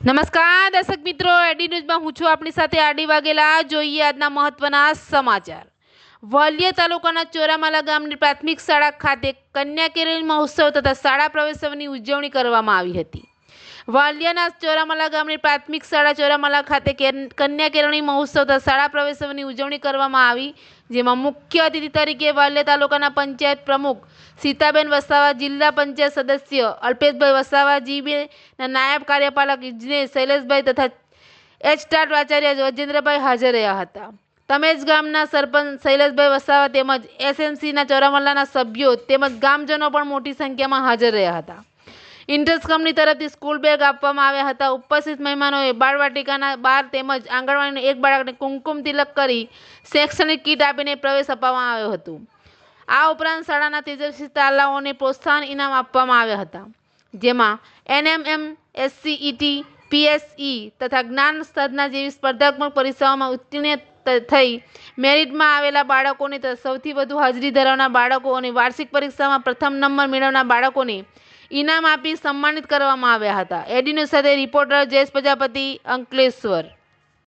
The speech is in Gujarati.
નમસ્કાર, દર્શક મિત્રો એડી ન્યૂઝમાં હું છું આપણી સાથે આડી વાગેલા જોઈએ આજના મહત્વના સમાચાર. વાલિયા તાલુકાના ચોરામાલા ગામની પ્રાથમિક શાળા ખાતે કન્યા કેરળ મહોત્સવ તથા શાળા પ્રવેશોની ઉજવણી કરવામાં આવી હતી. વાલિયાના ચોરામાલા ગામની પ્રાથમિક શાળા ચોરામાલા ખાતે કન્યા કેળવણી મહોત્સવ તથા શાળા પ્રવેશોની ઉજવણી કરવામાં આવી, જેમાં મુખ્ય અતિથિ તરીકે વાલિયા તાલુકાના પંચાયત પ્રમુખ સીતાબેન વસાવા, જિલ્લા પંચાયત સદસ્ય અલ્પેશભાઈ વસાવા જીબીના નાયબ કાર્યપાલક ઇજનેર શૈલેષભાઈ તથા એચ ટાટ આચાર્ય વજેન્દ્રભાઈ હાજર રહ્યા હતા. તમેજ ગામના સરપંચ શૈલેષભાઈ વસાવા તેમજ એસએમસીના ચોરામલ્લાના સભ્યો તેમજ ગામજનો પણ મોટી સંખ્યામાં હાજર રહ્યા હતા. ઇન્ટરેસ્ટ કંપની તરફથી સ્કૂલ બેગ આપવામાં આવ્યા હતા. ઉપસ્થિત મહેમાનોએ બાળવાટિકાના બાર તેમજ આંગણવાડીના એક બાળકને કુમકુમ તિલક કરી શૈક્ષણિક કીટ આપીને પ્રવેશ આપવામાં આવ્યો હતો. આ ઉપરાંત શાળાના તેજસ્વી તાલાઓને પ્રોત્સાહન ઇનામ આપવામાં આવ્યા હતા. જેમાં એનએમએમ, એસસીઈટી, પીએસઈ તથા જ્ઞાન સ્તરના જેવી સ્પર્ધાત્મક પરીક્ષાઓમાં ઉત્તીર્ણ થઈ મેરિટમાં આવેલા બાળકોને સૌથી વધુ હાજરી ધરાવનાર બાળકો અને વાર્ષિક પરીક્ષામાં પ્રથમ નંબર મેળવનાર બાળકોને ઇનામ આપી સન્માનિત કરવામાં આવ્યા હતા. એડીન્યૂઝ સાથે રિપોર્ટર જયેશ પ્રજાપતિ અંકલેશ્વર.